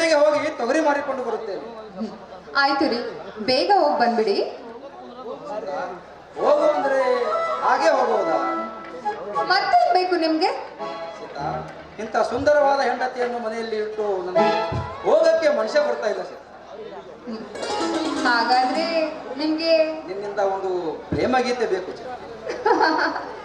ಪೇಟೆಗೆ ಹೋಗಿ ತೊಗರಿ ಮಾರಿಕೊಂಡು ಬರುತ್ತೇನೆ ಆಯ್ತು ರೀ. ಬೇಗ ಹೋಗಿ ಬಂದ್ಬಿಡಿ. ಹೋಗು ಅಂದ್ರೆ ಹಾಗೆ ಹೋಗುವುದಾ? ಮತ್ತೇನ್ ಬೇಕು ನಿಮ್ಗೆ? ಸೀತಾ ಇಂಥ ಸುಂದರವಾದ ಹೆಂಡತಿಯನ್ನು ಮನೆಯಲ್ಲಿ ಇಟ್ಟು ನನಗೆ ಹೋಗಕ್ಕೆ ಮನುಷ್ಯ ಬರ್ತಾ ಇಲ್ಲ ಸೀತಾ. ಹಾಗಾದ್ರೆ ನಿಮ್ಗೆ ನಿನ್ನಿಂದ ಒಂದು ಪ್ರೇಮ ಗೀತೆ ಬೇಕು ಸೀತಾ.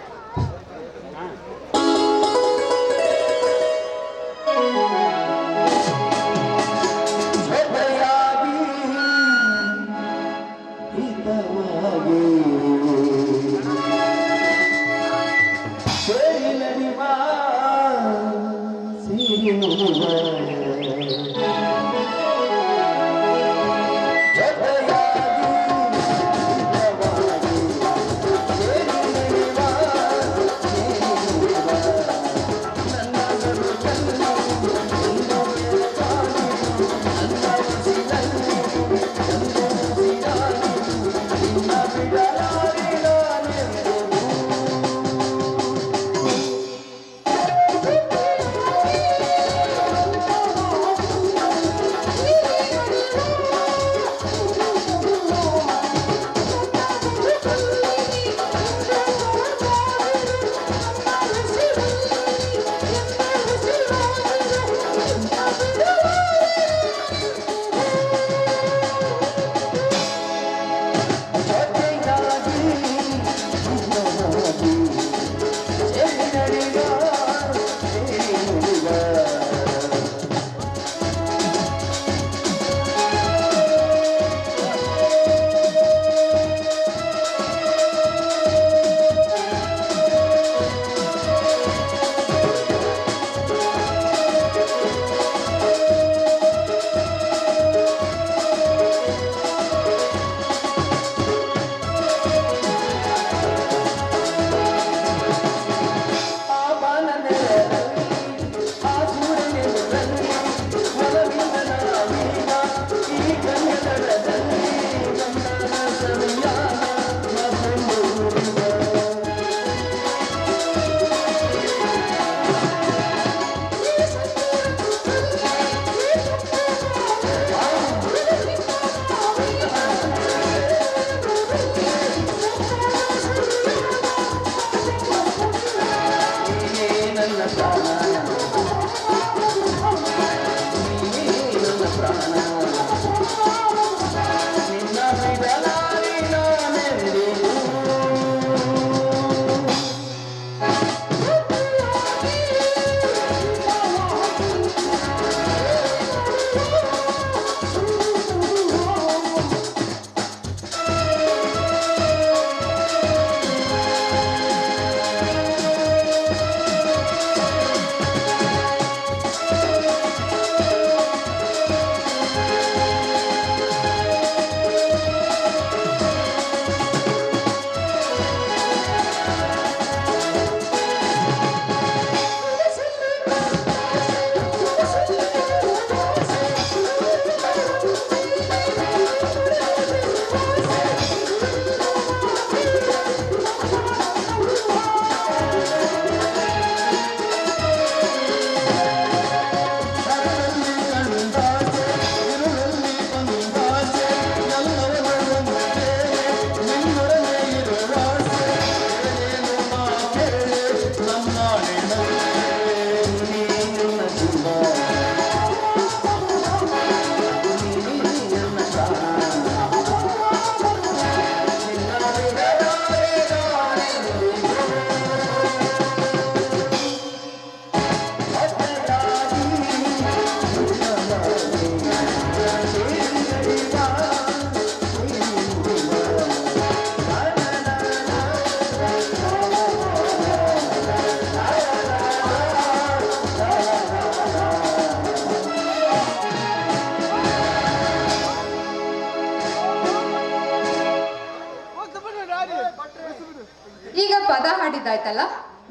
ಹಾಡಿದ್ದಾಯ್ತಲ್ಲ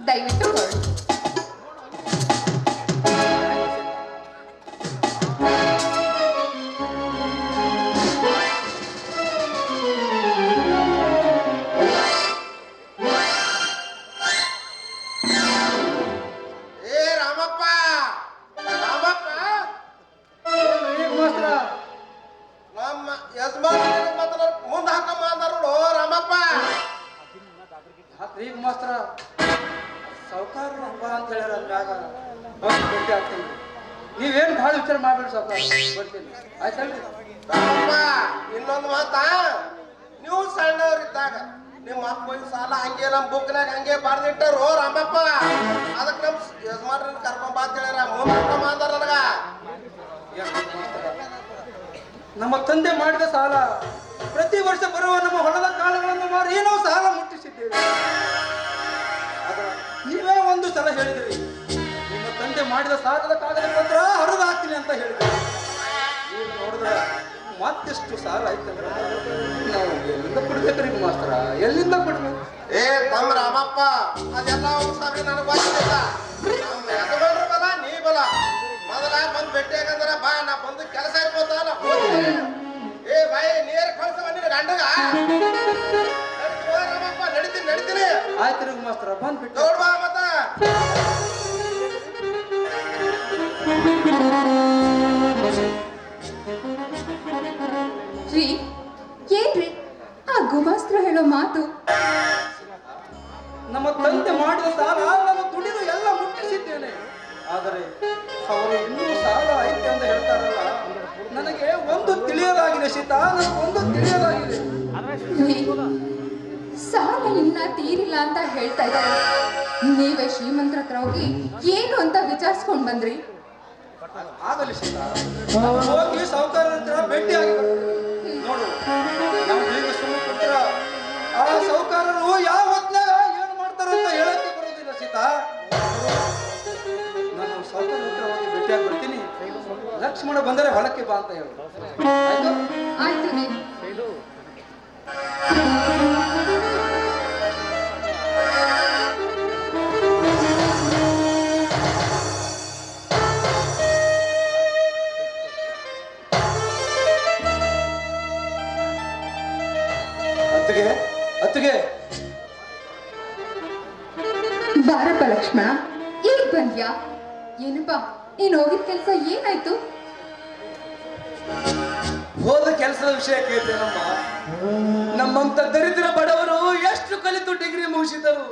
ದಯವಿಟ್ಟು ಹೊರಡಿ ಇನ್ನೊಂದು ಮಾತಾ? ನೀವು ಸಣ್ಣವ್ರಿದ್ದಾಗ ನಿಮ್ಮ ಅಪ್ಪ ಸಾಲ ಹಂಗೆ ನಮ್ಮ ಬುಕ್ನಾಗ ಹಂಗೆ ಬರ್ದಿಟ್ಟರು ರಾಮಪ್ಪ. ಅದಕ್ಕೆ ನಮ್ಮ ಯಜಮಾನ್ರನ್ನ ಕರ್ಕೊಂಡ್ ಅಂತ ಹೇಳ್ಯಾರ. ಅಂದಾರ ನನಗ. ನಮ್ಮ ತಂದೆ ಮಾಡಿದ ಸಾಲ ಪ್ರತಿ ವರ್ಷ ಬರುವ ನಮ್ಮ ಹೊಲದ ಕಾಲಗಳನ್ನು ಮಾರಿ ಏನೋ ಸಾಲ ಮುಟ್ಟಿಸಿದ್ದೇವೆ ನೀವೇ ಒಂದು ಸಲ ಹೇಳಿದ್ರಿ. ನಿಮ್ಮ ತಂದೆ ಮಾಡಿದ ಸಾಲದ ಕಾಗದ ಪತ್ರ ಹರಿದು ಹಾಕ್ತೀನಿ ಅಂತ ಹೇಳಿದ್ರಿ. ಮತ್ತೆಷ್ಟು ಸಾಲ ಆಯ್ತಂದ್ರೆ? ನಾವು ಎಲ್ಲಿಂದ ಕೊಡ್ಬೇಕ್ರಿ ಮಾಸ್ತರ? ಎಲ್ಲಿಂದ ಕೊಡ್ಬೇಕು? ಏ ತಮ್ಮ ರಾಮಪ್ಪ ಅದೆಲ್ಲ ಒಂದು ಸಾರಿ ನನಗೆ ಗೊತ್ತಿಲ್ಲ ನಮ್ಮ ಯಜಮಾನ್ರ ಬಲ ನೀ ಬಲ. ಮೊದಲ ಬಂದು ಭೇಟಿ ಆಗಂದ್ರ ಬಾ ನಾ ಬಂದು ಕೆಲಸ ಆಯ್ತು ನಾ ಹೋಗ್ತೀನಿ ಏ ಬಾಯಿ ನೀರ್ ಕಳ್ಸವ ನಿನ್ನ ಗಂಡಗ? ನಡಿತೀನಿ ನಡಿತೀನಿ ಆಯ್ತು ರೀ ಮಾಸ್ತರ ಬಂದ್ಬಿಟ್ಟು. ನೋಡ್ಬಾ ಮತ್ತ. ಅಂತ ಹೇಳ್ತಾ ಇದ್ದಾರೆ. ನೀವೇ ಶ್ರೀಮಂತರ ಹತ್ರ ಹೋಗಿ ಏನು ಅಂತ ವಿಚಾರಿಸ್ಕೊಂಡು ಬಂದ್ರಿ? ಹೋಗಿ ಸಾಹುಕಾರ ಹತ್ರ ಭೇಟಿ ಆಗಿ ನೋಡು ನಾವು ಹೀಗೆ ಸುಮ್ಮನೆ ಕೊಟ್ರ ಆ ಸಾಹುಕಾರರು ಯಾವ ಹೊತ್ನಾಗ ಏನು ಮಾಡ್ತಾರೆ ಅಂತ ಹೇಳಕ್ಕೆ ಬರೋದಿಲ್ಲ ಸೀತಾ. ನಾನು ಸಾಹುಕಾರ ಹತ್ರ ಹೋಗಿ ಭೇಟಿಯಾಗಿ ಬರ್ತೀನಿ. ಲಕ್ಷ್ಮಣ ಬಂದರೆ ಹೊಲಕ್ಕೆ ಬಾ ಅಂತ ಹೇಳು. ಆಯ್ತು? ಆಯ್ತು ಹೋದ ಕೆಲಸದ ವಿಷಯ ಕೇಳ್ತೇನಮ್ಮ. ನಮ್ಮಂತ ದರಿದ್ರ ಬಡವರು ಎಷ್ಟು ಕಲಿತು ಡಿಗ್ರಿ ಮುಗಿಸಿದರು?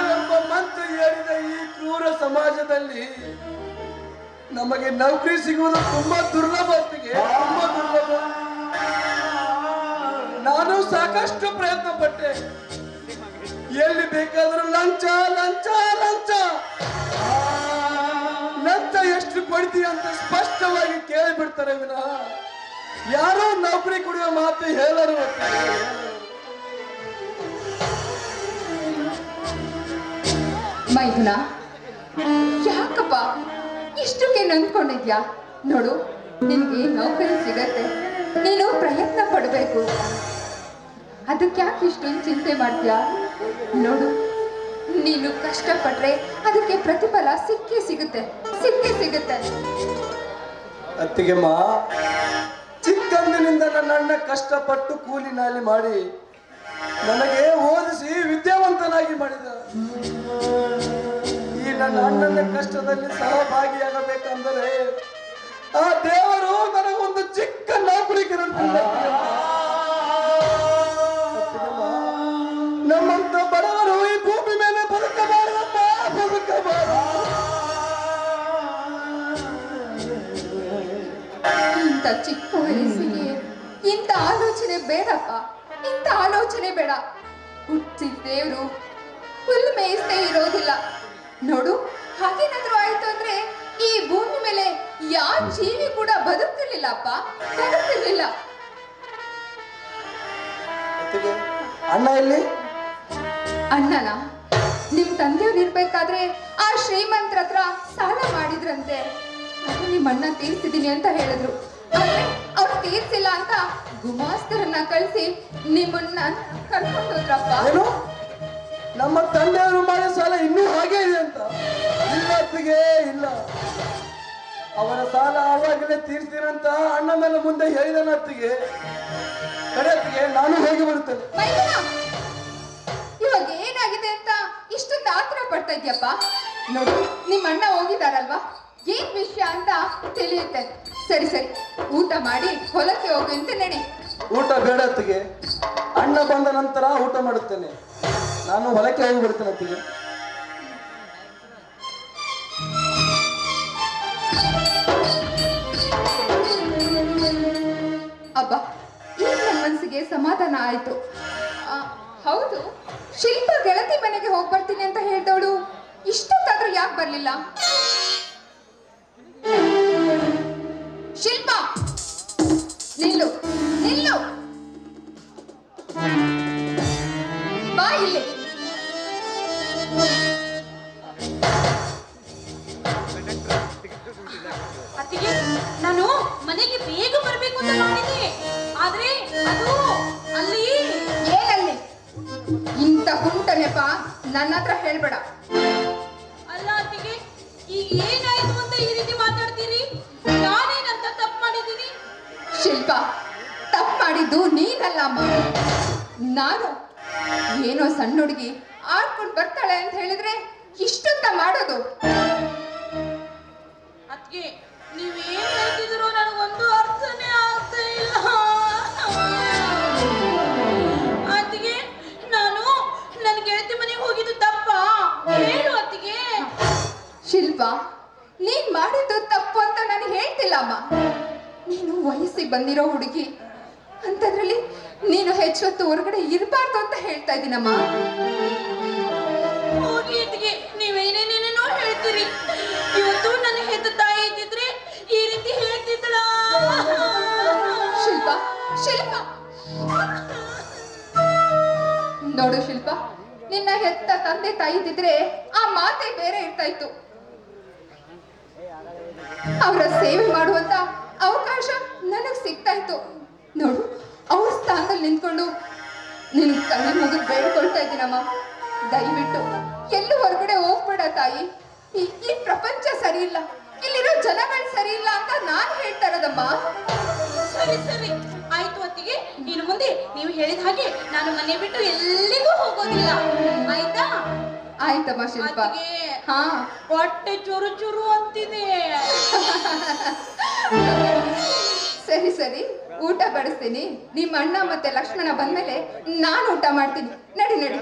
ನಮ್ಮ ಮಂತು ಏರಿದ ಈ ಕ್ರೂರ ಸಮಾಜದಲ್ಲಿ ನಮಗೆ ನೌಕರಿ ಸಿಗುವುದು ತುಂಬಾ ದುರ್ಲಭ ತುಂಬಾ ದುರ್ಲಭ. ನಾನು ಸಾಕಷ್ಟು ಪ್ರಯತ್ನ ಪಟ್ಟೆ. ಎಲ್ಲಿ ಬೇಕಾದ್ರೂ ಲಂಚ ಲಂಚ ಲಂಚ. ಕೇಳಿಬಿಡ್ತಾರೆ ವಿನಃ. ಯಾರೋ ನೌಕರಿ ಕೊಡುವ ಮಾತು ಹೇಳರು. ಮೈದುನ, ಯಾಕಪ್ಪ ಇಷ್ಟಕ್ಕೆ ನೊಂದ್ಕೊಂಡಿದ್ಯಾ ನೋಡು, ನಿನ್ಗೆ ನೌಕರಿ ಸಿಗತ್ತೆ. ನೀನು ಪ್ರಯತ್ನ ಪಡಬೇಕು. ಅದಕ್ಕೆ ಯಾಕೆ ಇಷ್ಟೊಂದು ಚಿಂತೆ ಮಾಡ್ತೀಯಾ? ನೋಡು, ನೀನು ಕಷ್ಟಪಟ್ರೆ ಅದಕ್ಕೆ ಪ್ರತಿಫಲ ಸಿಕ್ಕೇ ಸಿಗುತ್ತೆ ಸಿಕ್ಕೇ ಸಿಗುತ್ತೆ. ಅತ್ತಿಗೆ ಮಾ, ಚಿಕ್ಕಂದಿನಿಂದ ನನ್ನ ಕಷ್ಟಪಟ್ಟು ಕೂಲಿ ಮಾಡಿ ನನಗೆ ಓದಿಸಿ ವಿದ್ಯಾವಂತನಾಗಿ ಮಾಡಿದ. ಈ ನನ್ನ ಅಣ್ಣನ ಕಷ್ಟದಲ್ಲಿ ಸಹಭಾಗಿಯಾಗಬೇಕಂದರೆ ಆ ದೇವರು ನನಗೊಂದು ಚಿಕ್ಕ ನೌಕರಿ ವಯಸ್ಸಿಗೆ ಇಂಥ ಆಲೋಚನೆ ಬೇಡಪ್ಪ ಇಂಥ ಆಲೋಚನೆ ಬೇಡ. ಹುಟ್ಟಿ ದೇವ್ರು ಹುಲ್ ಮೇಯಿಸ್ತೇ ಇರೋದಿಲ್ಲ. ನೋಡು ಹಾಗೇನಾದ್ರೂ ಆಯ್ತು ಅಂದ್ರೆ ಈ ಭೂಮಿ ಮೇಲೆ ಯಾವ ಜೀವಿ ಕೂಡ ಬದುಕ್ತಿರ್ಲಿಲ್ಲಪ್ಪ ಬದುಕ್ತಿರ್ಲಿಲ್ಲ. ಅಣ್ಣ ಎಲ್ಲಿ? ಅಣ್ಣನ? ನಿಮ್ ತಂದೆಯವ್ರು ಇರ್ಬೇಕಾದ್ರೆ ಆ ಶ್ರೀಮಂತರ ಹತ್ರ ಸಾಲ ಮಾಡಿದ್ರಂತೆ. ಅದು ನಿಮ್ಮ ಅಣ್ಣ ತೀರ್ಸಿದೀನಿ ಅಂತ ಹೇಳಿದ್ರು. ಅವ್ರು ತೀರ್ಸಿಲ್ಲ ಅಂತ ಗುಮಾಸ್ತರನ್ನ ಕಳಿಸಿ ನಿಮ್ಮನ್ನ ಕರ್ಕೊಂಡು ಹೋದ್ರಪ್ಪ ಏನು? ನಮ್ಮ ತಂದೆಯವರು ಮಾಡಿದ ಸಾಲ ಇನ್ನೂ ಹಾಗೆ ಇದೆ ಅಂತ. ಇಲ್ಲ ಅತ್ತಿಗೆ ಇಲ್ಲ. ಅವರ ಸಾಲ ಆವಾಗಲೇ ತೀರ್ಸಿರಂತ ಅಣ್ಣ ಮೇಲೆ ಮುಂದೆ ಹೇಳಿದನ ಅತ್ತಿಗೆ ಕಡೆ ನಾನು ಹೋಗಿ ಬರುತ್ತೇನೆ. ಇವಾಗ ಏನಾಗಿದೆ ಅಂತ ಇಷ್ಟು ಆತರ ಪಡ್ತಾ ಇದ್ಯಪ್ಪ ನೋಡು ನಿಮ್ಮ ಅಣ್ಣ ಹೋಗಿದಾರಲ್ವಾ ಏನ್ ವಿಷಯ ಅಂತ ತಿಳಿಯುತ್ತೆ. ಸರಿ ಸರಿ. ಊಟ ಮಾಡಿ ಹೊಲಕ್ಕೆ ಹೋಗು ಅಂತ ನಡಿ ಊಟ ಬೇಡ ಅತ್ತಿಗೆ. ಅಣ್ಣ ಬಂದ ನಂತರ ಊಟ ಮಾಡುತ್ತೇನೆ. ನಾನು ಹೊಲಕ್ಕೆ ಹೋಗಿ ಬಿಡ್ತೇನೆ ಅತ್ತಿಗೆ. ಅಬ್ಬ ಈಗ ನನ್ನ ಮನಸ್ಸಿಗೆ ಸಮಾಧಾನ ಆಯ್ತು. ಆ, ಹೌದು ಶಿಲ್ಪ ಗೆಳತಿ ಮನೆಗೆ ಹೋಗಿ ಬರ್ತೀನಿ ಅಂತ ಹೇಳ್ದವಳು ಇಷ್ಟೊತ್ತಾದ್ರೂ ಯಾಕೆ ಬರ್ಲಿಲ್ಲ? ಶಿಲ್ಪ. ನಿಲ್ಲು ನಿಲ್ಲು. ಬಾ ಇಲ್ಲಿ. ಅತ್ತಿಗೆ, ನಾನು ಮನೆಗೆ ಬೇಗ ಬರಬೇಕು ಅಂತ ಮಾಡಿದ್ದೆ. ಆದ್ರೆ ಅದು ಅಲ್ಲಿ. ಏನಲ್ಲಿ? ಇಂಥ ಕುಂಟ ನೆಪ ನನ್ನ ಹತ್ರ ಹೇಳ್ಬೇಡ. ಶಿಲ್ಪ ತಪ್ಪು ಮಾಡಿದ್ದು ನೀನಲ್ಲ ಅಮ್ಮ ನಾನು ಏನೋ ಸಣ್ಣ ಹುಡುಗಿ ಆಡ್ಕೊಂಡು ಬರ್ತಾಳೆ ಅಂತ ಹೇಳಿದ್ರೆ ಇಷ್ಟಂತ ಮಾಡೋದು? ಅತ್ತಿಗೆ ನೀವೇನ್ ಏನ್ ಹೇಳ್ತಿದ್ರು ನನಗೊಂದು ಅರ್ಥನೇ ಆಗ್ತಾ ಇಲ್ಲ. ಅತ್ತಿಗೆ ನಾನು ನನ್ನ ಗೆಳತಿ ಮನೆಗೆ ಹೋಗಿದ್ದು ತಪ್ಪಾ? ಹೇಳು ಅತ್ತಿಗೆ. ಶಿಲ್ಪ ನೀನ್ ಮಾಡಿದ್ದು ತಪ್ಪು ಅಂತ ನಾನು ಹೇಳ್ತಿಲ್ಲ ಅಮ್ಮ ನೀನು ವಯಸ್ಸಿಗೆ ಬಂದಿರೋ ಹುಡುಗಿ. ಅಂಥದ್ರಲ್ಲಿ ನೀನು ಹೆಚ್ಚೊತ್ತು ಹೊರಗಡೆ ಇರಬಾರ್ದು ಅಂತ ಹೇಳ್ತಾ ಇದ್ದೀನಮ್ಮ ಹೋಗಿ ನೀವೇನೇನೇನೇನೋ ಹೇಳ್ತೀರಿ. ಇವತ್ತು ನನ್ನ ಹೆತ್ತ ತಾಯಿ ಇದ್ದಿದ್ರೆ ಈ ರೀತಿ ಹೇಳ್ತಿದ್ಳ ಶಿಲ್ಪ ಶಿಲ್ಪ. ನೋಡು ಶಿಲ್ಪ ನಿನ್ನ ಹೆತ್ತ ತಂದೆ ತಾಯಿ ಇದ್ದಿದ್ರೆ ಆ ಮಾತೆ ಬೇರೆ ಇರ್ತಾ ಇತ್ತು. ಅವರ ಸೇವೆ ಮಾಡುವಂತ ಅವಕಾಶ ನನಗ್ ಸಿಗ್ತಾ ಇತ್ತು ನೋಡು, ಅವ್ರ ಸ್ಥಾನದಲ್ಲಿ ನಿಂತ್ಕೊಂಡು ನಿನ್ ಕೈ ಮುಗಿದು ಬೇಡ್ಕೊಳ್ತಾ ಇದ್ದೀನಮ್ಮ. ದಯವಿಟ್ಟು ಎಲ್ಲೂ ಹೊರಗಡೆ ಹೋಗ್ಬೇಡ ತಾಯಿ. ಈ ಪ್ರಪಂಚ ಸರಿ ಇಲ್ಲ ಇಲ್ಲಿರೋ ಜನಗಳು ಸರಿ ಇಲ್ಲ ಅಂತ ನಾನ್ ಹೇಳ್ತಾ ಇರೋದಮ್ಮ. ಸರಿ ಸರಿ. ಆಯ್ತು ಅತ್ತಿಗೆ, ಇನ್ನು ಮುಂದೆ ನೀವು ಹೇಳಿದ ಹಾಗೆ ನಾನು ಮನೆ ಬಿಟ್ಟು ಎಲ್ಲಿಗೂ ಹೋಗೋದಿಲ್ಲ. ಆಯ್ತಾ? ಆಯ್ತಮ್ಮ ಶಿಲ್ಪ. ಹಾ. ಹೊಟ್ಟೆ ಚುರು ಚುರು ಅಂತಿದೆ. ಸರಿ ಸರಿ. ಊಟ ಬಡಿಸ್ತೀನಿ. ನಿಮ್ಮ ಅಣ್ಣ ಮತ್ತೆ ಲಕ್ಷ್ಮಣ ಬಂದ್ಮೇಲೆ ನಾನು ಊಟ ಮಾಡ್ತೀನಿ. ನಡಿ ನಡಿ.